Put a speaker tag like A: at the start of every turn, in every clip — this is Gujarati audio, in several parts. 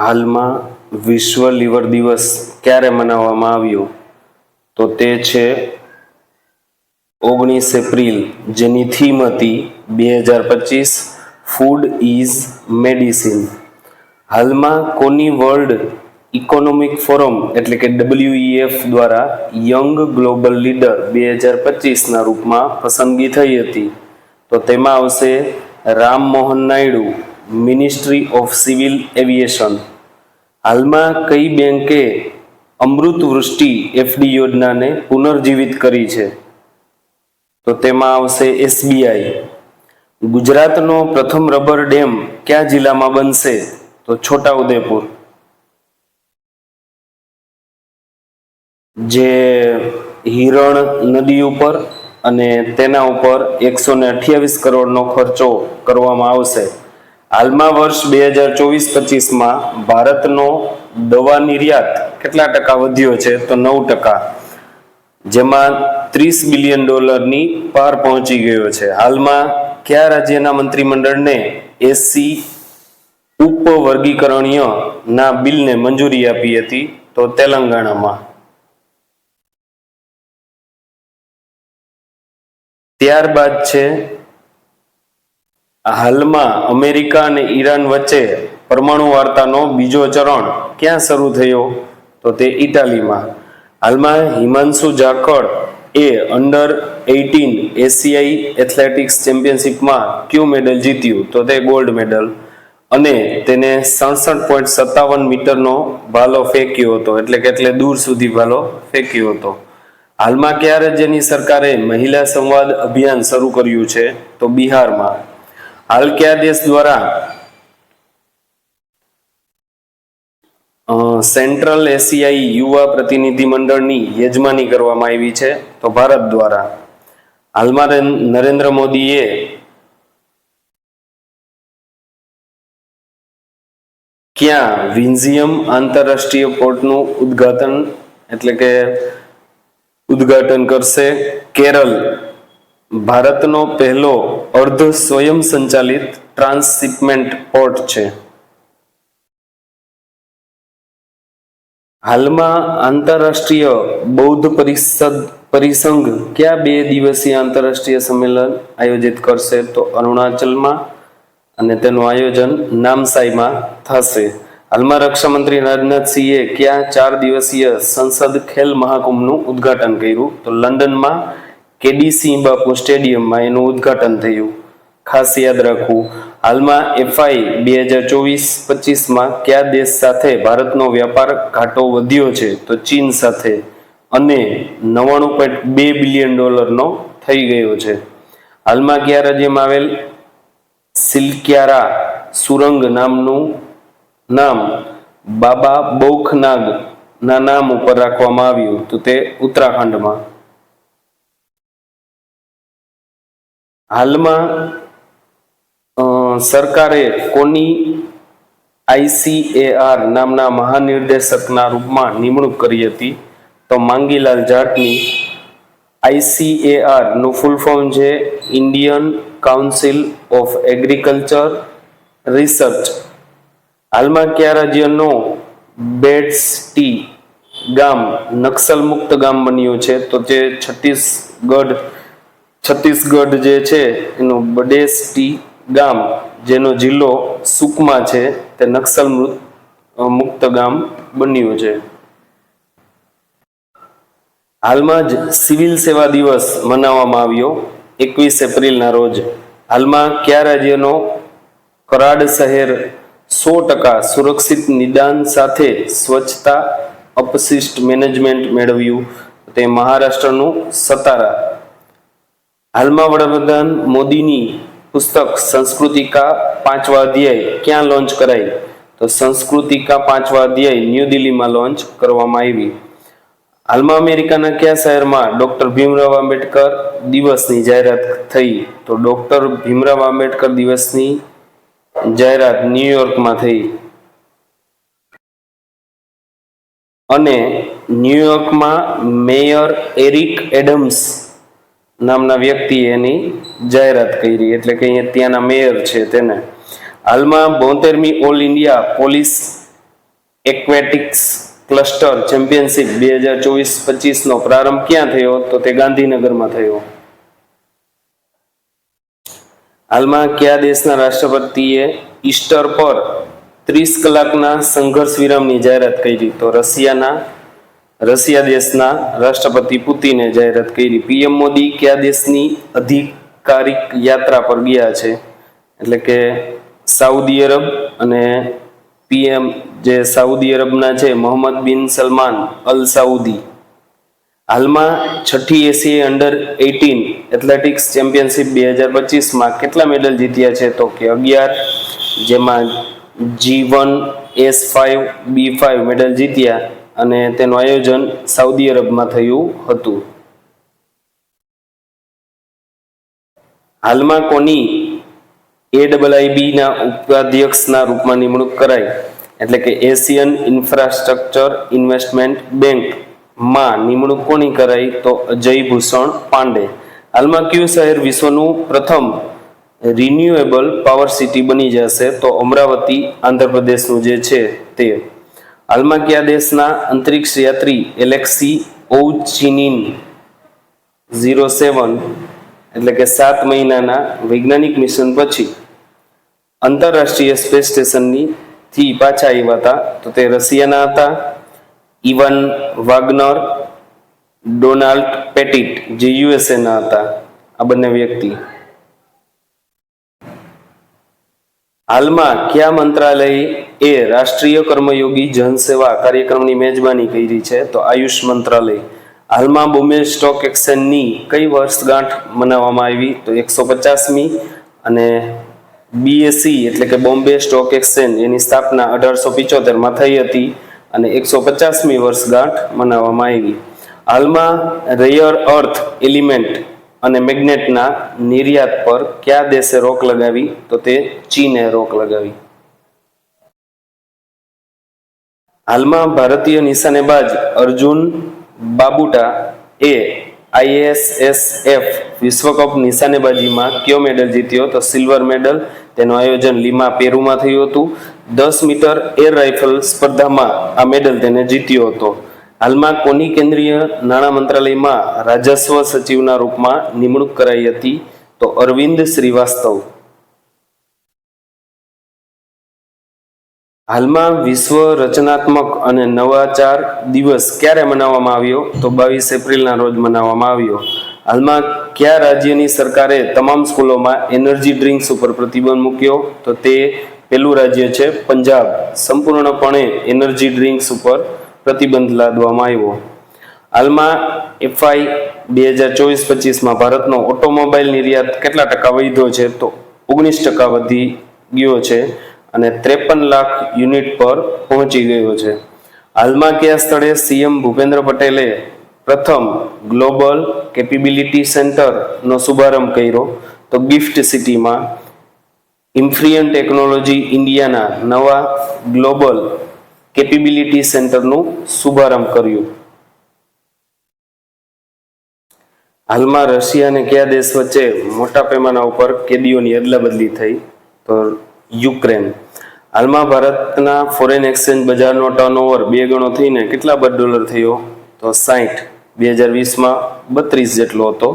A: હાલમાં વિશ્વ લીવર દિવસ ક્યારે મનાવવામાં આવ્યો? તો તે છે ઓગણીસ એપ્રિલ, જેની થીમ હતી બે હજાર પચીસ ફૂડ ઇઝ મેડિસિન. હાલમાં કોની વર્લ્ડ ઇકોનોમિક ફોરમ એટલે કે ડબલ્યુઈએફ દ્વારા યંગ ગ્લોબલ લીડર બે હજાર પચીસના રૂપમાં પસંદગી થઈ હતી, તો તેમાં આવશે Ram Mohan Naidu. Ministry of civil aviation હાલમાં કઈ બેંકે અમૃત વૃષ્ટિ એફડી યોજનાને પુનર્જીવિત કરી છે? તો તેમાં આવશે એસબીઆઈ ગુજરાતનો પ્રથમ રબર ડેમ કયા જિલ્લામાં બનશે? તો છોટાઉદેપુર. જે હિરણ નદી ઉપર અને તેના ઉપર એકસો ને અઠ્યાવીસ કરોડનો ખર્ચો કરવામાં આવશે. હાલમાં વર્ષ બે હજાર ચોવીસ પચીસમાં ભારતનો દવા નિર્યાત કેટલા ટકા વધ્યો છે? તો નવ ટકા. જેમાં ત્રીસ બિલિયન ડોલરની પાર પહોંચી ગયો છે. હાલમાં કયા રાજ્યના મંત્રીમંડળને એસસી ઉપવર્ગીકરણીય ના બિલને મંજૂરી આપી હતી? તો તેલંગાણામાં. ત્યારબાદ છે હાલમાં અમેરિકા અને ઈરાન વચ્ચે પરમાણુ વાર્તાનો બીજો ચરણ ક્યાં શરૂ થયો? તો તે ઇટાલીમાં. હાલમાં હિમાંશુ જાખડ એ અંડર એઇટીન એશિયાઈ એથ્લેટિક્સ ચેમ્પિયનશિપમાં ક્યુ મેડલ જીત્યું? તો તે ગોલ્ડ મેડલ. અને તેને સડસઠ પોઈન્ટ સત્તાવન મીટરનો ભાલો ફેંક્યો હતો. એટલે કે એટલે દૂર સુધી ભાલો ફેંક્યો હતો. હાલમાં ક્યાં રાજ્યની સરકારે મહિલા સંવાદ અભિયાન શરૂ કર્યું છે? તો બિહારમાં. હાલ કયા દેશ દ્વારા સેન્ટ્રલ એશિયાઈ યુવા પ્રતિનિધિ મંડળની યજમાની કરવામાં આવી છે. તો ભારત દ્વારા હાલમાં નરેન્દ્ર મોદીએ ક્યાં વિન્ઝિયમ આંતરરાષ્ટ્રીય પોર્ટનું ઉદ્ઘાટન, એટલે કે ઉદ્ઘાટન કરશે? કેરળ ભારતનો પહેલો અર્ધ સ્વયં સંચાલિત ટ્રાન્સશિપમેન્ટ પોર્ટ છે. હાલમાં આંતરરાષ્ટ્રીય બૌદ્ધ પરિષદ પરિસંઘ ક્યાં બે દિવસીય આંતરરાષ્ટ્રીય સંમેલન આયોજિત કરશે તો અરુણાચલમાં અને તેનું આયોજન નામસાઈમાં થશે. હાલમાં રક્ષામંત્રી રાજનાથસિંહે ક્યાં ચાર દિવસીય સંસદ ખેલ મહાકુંભનું ઉદ્ઘાટન કર્યું તો લંડનમાં કેડીસી બાપુ સ્ટેડિયમમાં એનું ઉદ્ઘાટન થયું. ખાસ યાદ રાખવું, હાલમાં એફઆઈ બે હજાર ચોવીસ પચીસમાં કયા દેશ સાથે ભારતનો વ્યાપાર ઘાટો વધ્યો છે તો ચીન સાથે અને નવ્વાણું પોઈન્ટ બે બિલિયન ડોલરનો થઈ ગયો છે. હાલમાં કયા રાજ્યમાં આવેલ? સિલક્યારા, સુરંગ નામનું નામ બાબા બૌખનાગ ના નામ ઉપર રાખવામાં આવ્યું. તો તે ઉત્તરાખંડમાં હાલમાં સરકારે કોની આઈસીએઆર નામના મહાનિર્દેશકના રૂપમાં નિમણૂક કરી હતી, તો માંગીલાલ જાટની આઈસીએઆરનું ફૂલ ફોર્મ છે Indian council of agriculture research હાલમાં કયા રાજ્યનો બેડ્સટી ગામ નક્સલ મુક્ત ગામ બન્યું છે, તો તે છત્તીસગઢ છત્તીસગઢ જે છે, એનું બડેસટી ગામ, જેનો જિલ્લો સુકમા છે, તે નક્સલ મુક્ત ગામ બન્યું છે. હાલમાં જ સિવિલ સેવા દિવસ મનાવવામાં આવ્યો, એકવીસ એપ્રિલના રોજ. હાલમાં કયા રાજ્યનો કરાડ શહેર સો ટકા સુરક્ષિત નિદાન સાથે સ્વચ્છતા અપશિષ્ટ મેનેજમેન્ટ મેળવ્યું, તે મહારાષ્ટ્રનું સતારા. હાલમાં વડાપ્રધાન મોદીની પુસ્તક સંસ્કૃતિકા પાંચવા અધ્યાય ક્યાં લોન્ચ કરાઈ? તો સંસ્કૃતિકા પાંચવા અધ્યાય ન્યૂ દિલ્હીમાં લોન્ચ કરવામાં આવી. હાલમાં અમેરિકાના કયા શહેરમાં ડોક્ટર ભીમરાવ આંબેડકર દિવસની જાહેરાત થઈ? તો ડોક્ટર ભીમરાવ આંબેડકર દિવસની જાહેરાત ન્યુયોર્કમાં થઈ. અને ન્યુયોર્કમાં મેયર એરિક એડમ્સ નામના વ્યક્તિએ એની જાહેરાત કરી, એટલે કે અહીંયા ત્યાંના મેયર છે તેને. હાલમાં બોતેરમી all India police aquatics cluster championship બે હજાર ચોવીસ પચીસનો પ્રારંભ ક્યાં થયો? તો તે ગાંધીનગરમાં થયો. હાલમાં કયા દેશના રાષ્ટ્રપતિએ ઈસ્ટર પર ત્રીસ કલાકના સંઘર્ષ વિરામની જાહેરાત કરી? તો રશિયાના રશિયા દેશના રાષ્ટ્રપતિ પુતિને જાહેરાત કરી. પીએમ મોદી કયા દેશની અધિકારિક યાત્રા પર ગયા છે? એટલે કે સાઉદી અરબ અને પીએમ જે સાઉદી અરબના છે, મોહમ્મદ બિન સલમાન અલ સાઉદી હાલમાં છઠ્ઠી એસીએ અંડર એઇટીન એથ્લેટિક્સ ચેમ્પિયનશિપ બે હજાર પચીસમાં કેટલા મેડલ જીત્યા છે તો કે અગિયાર, જેમાં G one S five B five medal જીત્યા. અને તેનું આયોજન સાઉદી અરબમાં થયું હતું. હાલમાં કોની ના ઉપાધ્યક્ષના રૂપમાં નિમણૂક કરાઈ, એટલે કે એશિયન ઇન્ફ્રાસ્ટ્રક્ચર ઇન્વેસ્ટમેન્ટ બેંકમાં નિમણૂક કોની કરાઈ તો અજય ભૂષણ પાંડે. હાલમાં કયું શહેર વિશ્વનું પ્રથમ રિન્યુએબલ પાવર સિટી બની જશે તો અમરાવતી, આંધ્રપ્રદેશનું જે છે તે? હાલમાં દેશના અંતરિક્ષ યાત્રી એલેક્સી ઓચિનિન ઝીરો સેવન, એટલે કે સાત મહિનાના વૈજ્ઞાનિક મિશન પછી આંતરરાષ્ટ્રીય સ્પેસ સ્ટેશનની થી પાછા આવ્યા હતા. તો તે રશિયાના હતા. ઇવાન વાગ્નર, ડોનાલ્ડ પેટિટ જે યુએસએના હતા. આ બંને વ્યક્તિ હાલમાં કયા મંત્રાલય એ રાષ્ટ્રીય કર્મયોગી જનસેવા કાર્યક્રમની મેજબાની કરી છે? તો આયુષ મંત્રાલય. હાલમાં બોમ્બે સ્ટોક એક્સચેન્જની કઈ વર્ષગાંઠ મનાવવામાં આવી? તો એકસો પચાસમી અને બીએસસી એટલે કે બોમ્બે સ્ટોક એક્સચેન્જ એની સ્થાપના અઢારસો પિચોતેરમાં થઈ હતી અને એકસો પચાસમી વર્ષગાંઠ મનાવવામાં આવી. હાલમાં રેયર અર્થ એલિમેન્ટ અને મેગ્નેટના નિર્યાત પર કયા દેશે રોક લગાવી, તો તે ચીને રોક લગાવી. હાલમાં ભારતીય નિશાનેબાજ અર્જુન બાબુટા એ આઈએસએસએફ વિશ્વકપ નિશાનેબાજીમાં કયો મેડલ જીત્યો, તો સિલ્વર મેડલ. તેનું આયોજન લીમા, પેરુમાં થયું હતું. દસ મીટર એર રાઇફલ સ્પર્ધામાં આ મેડલ તેને જીત્યો હતો. હાલમાં કોની કેન્દ્રીય નાણાં મંત્રાલયમાં રાજસ્વ સચિવના રૂપમાં નિમણૂક કરાઈ હતી તો અરવિંદ શ્રીવાસ્તવ. હાલમાં વિશ્વ રચનાત્મક અને નવાચાર દિવસ ક્યારે મનાવવામાં આવ્યો તો બાવીસ એપ્રિલના રોજ મનાવવામાં આવ્યો. હાલમાં કયા રાજ્યની સરકારે તમામ સ્કૂલોમાં એનર્જી ડ્રિંક્સ ઉપર પ્રતિબંધ મૂક્યો તો તે પહેલું રાજ્ય છે પંજાબ. સંપૂર્ણપણે એનર્જી ડ્રિંક્સ ઉપર પ્રતિબંધ લાદવામાં આવ્યો. હાલમાં એફઆઈ બે હજાર ચોવીસ પચીસમાં ભારતનો ઓટોમોબાઈલ નિર્યાત કેટલા ટકા વધ્યો છે તો ઓગણીસ ટકા વધી ગયો છે અને ત્રેપન લાખ યુનિટ પર પહોંચી ગયો છે. હાલમાં કયા સ્થળે સીએમ ભૂપેન્દ્ર પટેલે પ્રથમ ગ્લોબલ કેપેબિલિટી સેન્ટરનો શુભારંભ કર્યો તો ગિફ્ટ સિટીમાં ઇન્ફ્રિયન ટેકનોલોજી ઇન્ડિયાના નવા ગ્લોબલ કેપેબિલિટી સેન્ટરનું શુભારંભ કર્યું. હાલમાં રશિયા અને કયા દેશ વચ્ચે મોટા પૈમાના ઉપર કેદીઓની અદલા બદલી થઈ તો યુક્રેન. હાલમાં ભારતના ફોરેન એક્સચેન્જ બજારનો ટર્નઓવર બે ગણો થઈને કેટલા બદ ડોલર થયો? તો સાઠ બે હજાર વીસમાં બત્રીસ જેટલો હતો.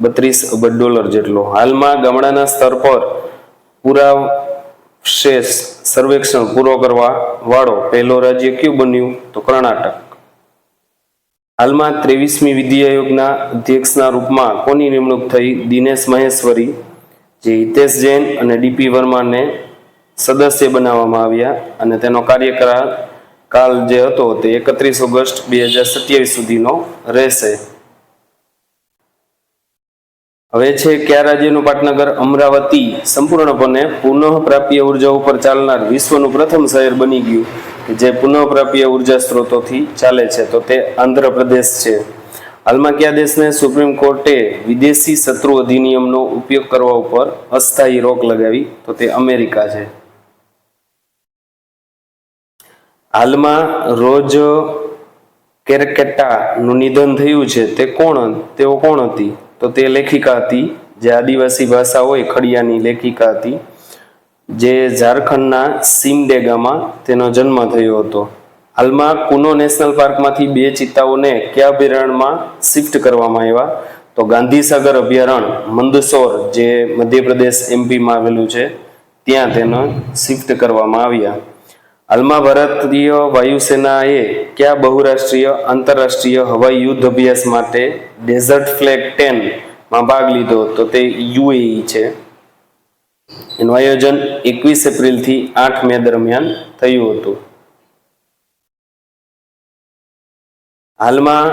A: બત્રીસ અબજ ડોલર જેટલો. હાલમાં ગામડાના સ્તર પર પૂરા શેષ સર્વેક્ષણ પૂરો કરવા વાળો પહેલો રાજ્ય કયું બન્યું? તો કર્ણાટક. હાલમાં ત્રેવીસમી વિધિ આયોગના અધ્યક્ષના રૂપમાં કોની નિમણૂક થઈ? દિનેશ મહેશ્વરી, જે હિતેશ જૈન અને ડીપી વર્માને સદસ્ય બનાવવામાં આવ્યા અને તેનો કાર્યકાળ કાલ જે હતો તે એકત્રીસ ઓગસ્ટ બે હજાર સત્યાવીસ સુધીનો રહેશે. હવે છે કયા રાજ્યનું પાટનગર અમરાવતી? સંપૂર્ણપણે પુનઃપ્રાપ્ય ઊર્જા ઉપર ચાલનાર વિશ્વનું પ્રથમ શહેર બની ગયું જે પુનઃપ્રાપ્ય ઊર્જા સ્ત્રોતોથી ચાલે છે. તો તે આંધ્રપ્રદેશ છે. હાલમાં કયા દેશને સુપ્રીમ કોર્ટે વિદેશી શત્રુ અધિનિયમનો ઉપયોગ કરવા ઉપર અસ્થાયી રોક લગાવી? તો તે અમેરિકા છે. હાલમાં રોજ કેરકેટાનું નિધન થયું છે. તે કોણ? તેઓ કોણ હતી? તો તે લેખિકા હતી. જે આદિવાસી ભાષા હોય, ખડિયાની લેખિકા હતી. જે ઝારખંડના સિમડેગામાં તેનો જન્મ થયો હતો. હાલમાં કુનો નેશનલ પાર્કમાંથી બે ચિત્તાઓને કયા અભયારણ્યમાં શિફ્ટ કરવામાં આવ્યા? તો ગાંધીસાગર અભયારણ્ય મંદસોર, જે મધ્યપ્રદેશ એમપીમાં આવેલું છે, ત્યાં તેને શિફ્ટ કરવામાં આવ્યા. હાલમાં ભારતીય વાયુસેનાએ કયા બહુરાષ્ટ્રીય આંતરરાષ્ટ્રીય હવાઈ યુદ્ધ અભ્યાસ માટે ડેઝર્ટ ફ્લેગ ટેનમાં ભાગ લીધો તો તે યુએઈ છે? એનું આયોજન એકવીસ એપ્રિલથી આઠ મે દરમિયાન થયું હતું. હાલમાં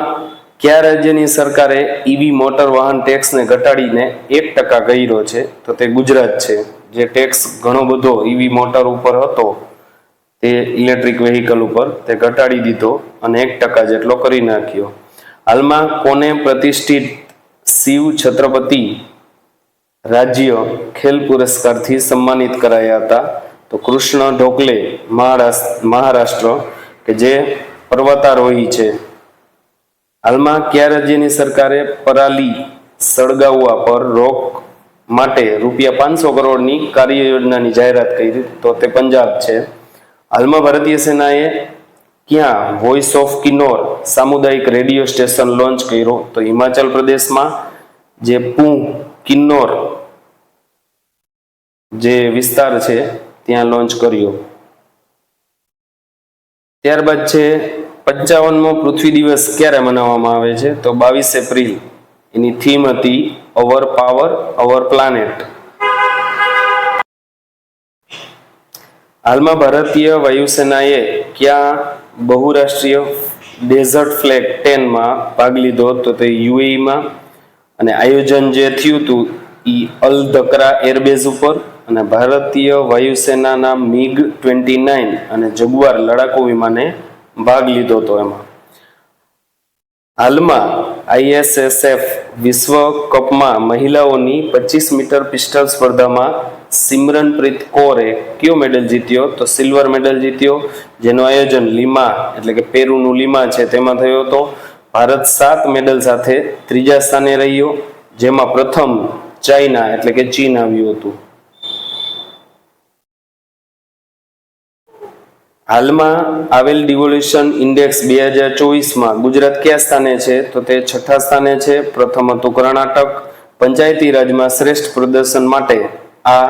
A: કયા રાજ્યની સરકારે ઈવી મોટર વાહન ટેક્સને ઘટાડીને એક ટકા કર્યો છે? તો તે ગુજરાત છે, જે ટેક્સ ઘણો બધો ઈવી મોટર ઉપર હતો. તે ઇલેક્ટ્રિક વેહિકલ ઉપર તે ઘટાડી દીધો અને એક ટકા જેટલો કરી નાખ્યો. હાલમાં કોને પ્રતિષ્ઠિત શિવ છત્રપતિ રાજ્ય ખેલ પુરસ્કારથી સન્માનિત કરાયા હતા, તો કૃષ્ણ ઢોકલે મહારાષ્ટ્ર, કે જે પર્વતારોહી છે, હાલમાં કયા રાજ્યની સરકારે પરાલી સળગાવવા પર રોક માટે રૂપિયા પાંચસો કરોડની કાર્ય યોજનાની જાહેરાત કરી, તો તે પંજાબ છે. હાલમાં ભારતીય સેનાએ ક્યાં વોઇસ ઓફ કિન્નોર સામુદાયિક રેડિયો સ્ટેશન લોન્ચ કર્યો, તો હિમાચલ પ્રદેશમાં જે પૂ કિન્નોર જે વિસ્તાર છે, ત્યાં લોન્ચ કર્યો. ત્યારબાદ છે, પંચાવનમો પૃથ્વી દિવસ ક્યારે મનાવવામાં આવે છે? તો બાવીસ એપ્રિલ. એની થીમ હતી અવર પાવર અવર પ્લાનેટ હાલમાં ભારતીય વાયુસેનાએ ક્યાં બહુરાષ્ટ્રીય ડેઝર્ટ ફ્લેગ ટેનમાં ભાગ લીધો તો તે યુએઈમાં અને આયોજન જે થયું હતું એ અલ ધકરા એરબેઝ ઉપર અને ભારતીય વાયુસેનાના મિગ ટ્વેન્ટી નાઇન અને જગુઆર લડાકુ વિમાને ભાગ લીધો હતો એમાં. હાલમાં આઈએસએસએફ વિશ્વ કપમાં મહિલાઓની પચીસ મીટર પિસ્ટલ સ્પર્ધામાં સિમરનપ્રીત કૌરે કયો મેડલ જીત્યો? તો સિલ્વર મેડલ જીત્યો, જેનું આયોજન લીમા, એટલે કે પેરુનું લીમા છે, તેમાં થયો હતો. ભારત સાત મેડલ સાથે ત્રીજા સ્થાને રહ્યો, જેમાં પ્રથમ ચાઇના, એટલે કે ચીન આવ્યું હતું. હાલમાં આવેલ ડિવોલ્યુશન ઇન્ડેક્સ બે હજાર ચોવીસમાં ગુજરાત કયા સ્થાને છે? તો તે છઠ્ઠા સ્થાને છે. પ્રથમ હતું કર્ણાટક. પંચાયતી રાજમાં શ્રેષ્ઠ પ્રદર્શન માટે આ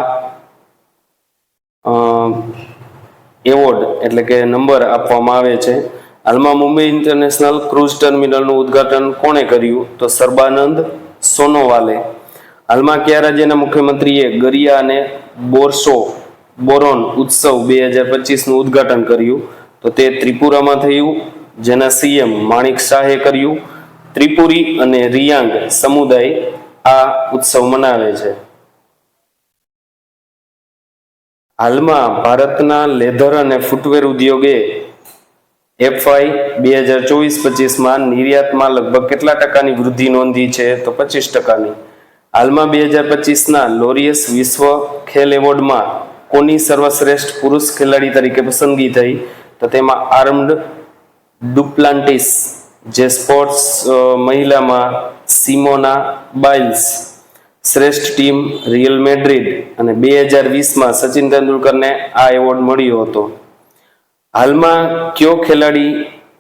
A: એવોર્ડ એટલે કે નંબર આપવામાં આવે છે. હાલમાં મુંબઈ ઇન્ટરનેશનલ ક્રુઝ ટર્મિનલનું ઉદ્ઘાટન કોણે કર્યું? તો સર્બાનંદ સોનોવાલે. હાલમાં કયા રાજ્યના મુખ્યમંત્રીએ ગરિયા અને બોરસો બોરોન ઉત્સવ બે હજાર પચીસનું ઉદ્ઘાટન કર્યું? તો તે ત્રિપુરામાં થયું, જેના સીએમ માણિક શાહે કર્યું. ત્રિપુરી અને રિયાંગ સમુદાય આ ઉત્સવ મનાવે છે. હાલમાં ભારતના લેધર અને ફૂટવેર ઉદ્યોગે એફઆઈ બે હજાર ચોવીસ પચીસમાં નિર્યાતમાં લગભગ કેટલા ટકાની વૃદ્ધિ નોંધી છે તો પચીસ ટકાની. હાલમાં બે હજાર પચીસના લોરિયસ વિશ્વ ખેલ એવોર્ડમાં કોની સર્વશ્રેષ્ઠ પુરુષ ખેલાડી તરીકે પસંદગી થઈ? તો તેમાં આર્મ્ડ ડુપ્લાન્ટિસ, જે સ્પોર્ટ્સ મહિલામાં સિમોના બાઇલ્સ શ્રેષ્ઠ ટીમ રિયલ મેડ્રિડ અને બે હજાર વીસમાં સચિન તેંડુલકરને આ એવોર્ડ મળ્યો હતો. હાલમાં કયો ખેલાડી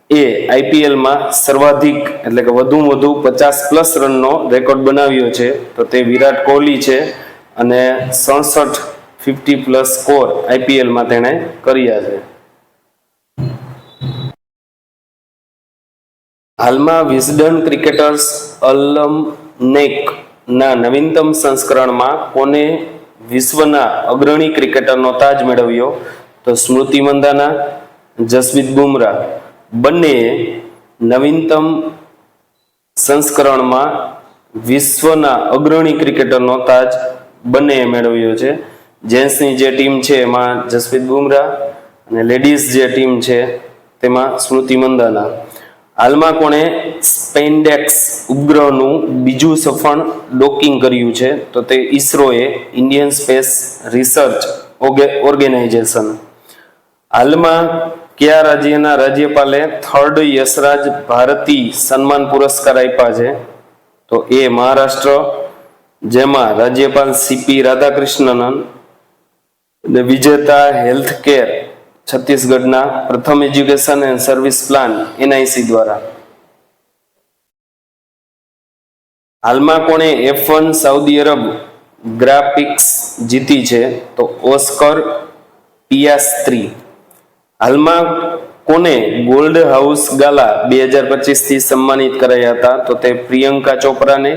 A: એ આઈપીએલમાં સર્વાધિક એટલે કે વધુમાં વધુ પચાસ પ્લસ રનનો રેકોર્ડ બનાવ્યો છે, તો તે વિરાટ કોહલી છે અને સડસઠ ફિફ્ટી પ્લસ સ્કોર આઈપીએલમાં તેણે કર્યા છે. હાલમાં વિઝડન ક્રિકેટર્સ અલ્લમ નેક ના, નવીનતમ સંસ્કરણમાં કોને વિશ્વના અગ્રણી ક્રિકેટરનો તાજ મેળવ્યો? તો સ્મૃતિ મંદાના જસપ્રીત બુમરાહ. બંનેએ નવીનતમ સંસ્કરણમાં વિશ્વના અગ્રણી ક્રિકેટરનો તાજ બંનેએ મેળવ્યો છે. જેન્ટ્સની જે ટીમ છે એમાં જસપ્રીત બુમરાહ અને લેડીઝ જે ટીમ છે તેમાં સ્મૃતિ મંદાના. હાલમાં કોણે સ્પેન્ડેક્સ ઉપગ્રહનું બીજું સફળ ડોકિંગ કર્યું છે, તો તે ઈસરોએ ઇન્ડિયન સ્પેસ રિસર્ચ ઓર્ગેનાઇઝેશન હાલમાં કયા રાજ્યના રાજ્યપાલે થર્ડ યશરાજ ભારતી સન્માન પુરસ્કાર આપ્યા છે? તો એ મહારાષ્ટ્ર, જેમાં રાજ્યપાલ સીપી રાધાકૃષ્ણન અને વિજેતા હેલ્થ કેર છત્તીસગઢના પ્રથમ education and service plan, NIC દ્વારા. હાલમાં કોણે F one Saudi Arab graphics જીતી છે તો ઓસ્કર પિયાસ્ત્રી હાલમાં કોને ગોલ્ડ હાઉસ ગાલા બે હજાર પચીસથી સન્માનિત કરાયા હતા તો તે પ્રિયંકા ચોપરાને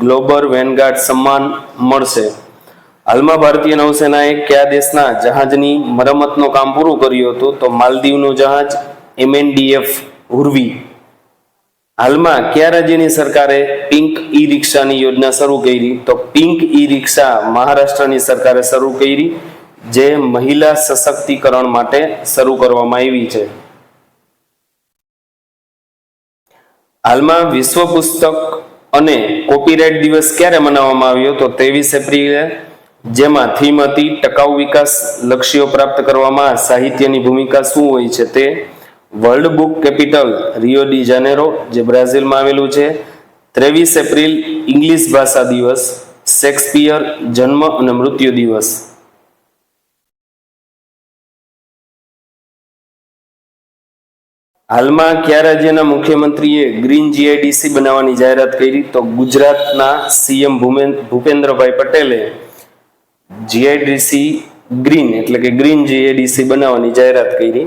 A: ગ્લોબલ વેનગાર્ડ સન્માન મળશે. હાલમાં ભારતીય નૌસેનાએ કયા દેશના જહાજની મરમ્મતનું કામ પૂરું કર્યું હતું? તો માલદીવનું જહાજ એમએનડીએફ હુરવી. હાલમાં કયા રાજ્યની સરકારે પિંક ઈ રિક્ષાની યોજના શરૂ કરી? તો પિંક ઈ રિક્ષા મહારાષ્ટ્રની સરકારે શરૂ કરી, જે મહિલા સશક્તિકરણ માટે શરૂ કરવામાં આવી છે. હાલમાં વિશ્વ પુસ્તક અને કોપીરાઇટ દિવસ ક્યારે મનાવવામાં આવ્યો? તો ત્રેવીસ એપ્રિલે જેમાં થીમ હતી ટકાઉ વિકાસ લક્ષ્યો પ્રાપ્ત કરવામાં સાહિત્યની ભૂમિકા શું હોય છે તે world book capital Rio de Janeiro, જે બ્રાઝિલમાં આવેલું છે, ત્રેવીસ એપ્રિલ ઇંગ્લિશ ભાષા દિવસ, શેક્સપિયર જન્મ અને મૃત્યુ દિવસ. હાલમાં કયા રાજ્યના મુખ્યમંત્રીએ ગ્રીન જીઆઈડીસી બનાવવાની જાહેરાત કરી, તો ગુજરાતના સીએમ ભૂપેન્દ્રભાઈ પટેલે જીઆઈડીસી ગ્રીન એટલે કે ગ્રીન જીઆઈડીસી બનાવવાની જાહેરાત કરી.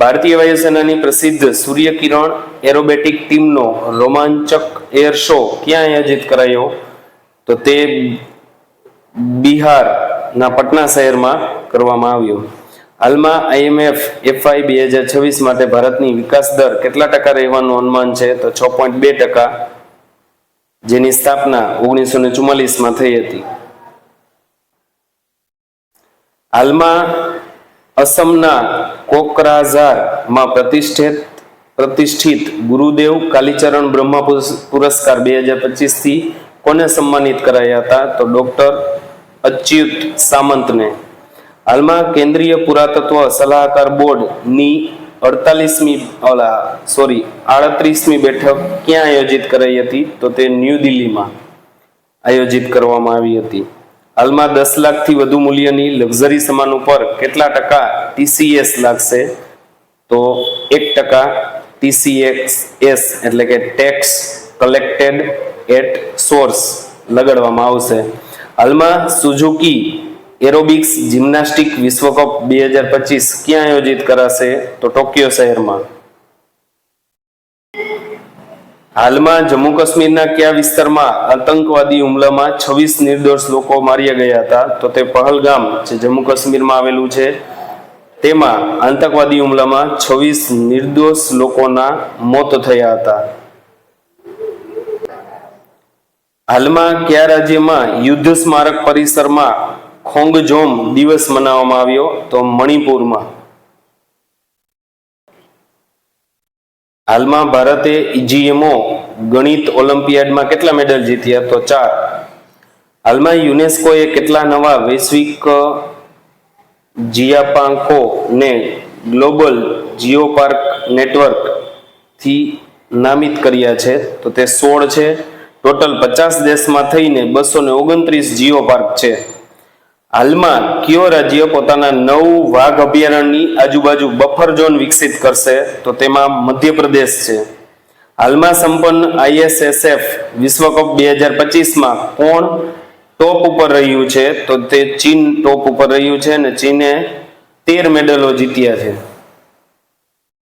A: ભારતીય વાયુસેનાની પ્રસિદ્ધ સૂર્યકિરણ એરોબેટિક ટીમનો રોમાંચક એર શો ક્યાં આયોજિત કરાયો? તો તે બિહારના પટના શહેરમાં કરવામાં આવ્યો. હાલમાં આઈએમએફ એફઆઈ બે હજાર છવ્વીસ માટે ભારતની વિકાસ દર કેટલા ટકા રહેવાનું અનુમાન છે? તો છ પોઈન્ટ બે ટકા, જેની સ્થાપના ઓગણીસો ને ચુમ્માલીસમાં થઈ હતી. હાલમાં અસમના કોકરાઝારમાં પ્રતિષ્ઠિત પ્રતિષ્ઠિત ગુરુદેવ કાલીચરણ બ્રહ્મા પુરસ્કાર બે હજાર પચીસથી કોને સન્માનિત કરાયા હતા? તો ડોક્ટર અચ્યુત સામંતને. હાલમાં કેન્દ્રીય પુરાતત્વ સલાહકાર બોર્ડની અડતાલીસમી, ઓલા, સોરી, આડત્રીસમી બેઠક ક્યાં આયોજિત કરાઈ હતી? તો તે ન્યૂ દિલ્હીમાં આયોજિત કરવામાં આવી હતી. હાલમાં દસ લાખથી વધુ મૂલ્યની લક્ઝરી સામાન ઉપર કેટલા ટકા ટીસીએસ લાગશે? તો એક ટકા ટીસીએસ એસ એટલે કે ટેક્સ કલેક્ટેડ એટ સોર્સ લગાડવામાં આવશે. હાલમાં સુઝુકી એરોબિક્સ જિમ્નાસ્ટિક વિશ્વ કપ બે હજાર પચીસ ક્યાં આયોજિત કરાશે? તો ટોક્યો શહેરમાં. હાલમાં જમ્મુ કાશ્મીરના કયા વિસ્તારમાં આતંકવાદી હુમલામાં છવ્વીસ નિર્દોષ લોકો માર્યા ગયા હતા, તો તે પહલગામ જે જમ્મુ કાશ્મીરમાં આવેલું છે, તેમાં આતંકવાદી હુમલામાં છવ્વીસ નિર્દોષ લોકોના મોત થયા હતા. હાલમાં કયા રાજ્યમાં યુદ્ધ સ્મારક પરિસરમાં ખોંગજોમ દિવસ મનાવવામાં આવ્યો, તો મણિપુરમાં. હાલમાં ભારતે ઇજીએમઓ ગણિત ઓલિમ્પિયાડમાં કેટલા મેડલ જીત્યા? તો ચાર. હાલમાં યુનેસ્કોએ કેટલા નવા વૈશ્વિક જીયાપાંખો ને ગ્લોબલ જીઓ પાર્ક નેટવર્ક નામિત કર્યા છે? તો તે સોળ છે. ટોટલ પચાસ દેશમાં થઈને બસો ઓગણત્રીસ જીઓ પાર્ક છે. હાલમાં કયો રાજ્ય પોતાના નવ વાઘ અભયારણ્યની આજુબાજુ બફર ઝોન વિકસિત કરશે? તો તેમાં મધ્યપ્રદેશ છે. હાલમાં સંપન્ન આઈએસએસએફ વિશ્વ કપ બે હજાર પચીસમાં કોણ ટોપ ઉપર રહ્યું છે? તો તે ચીન ટોપ ઉપર રહ્યું છે અને ચીને તેર મેડલો જીત્યા છે.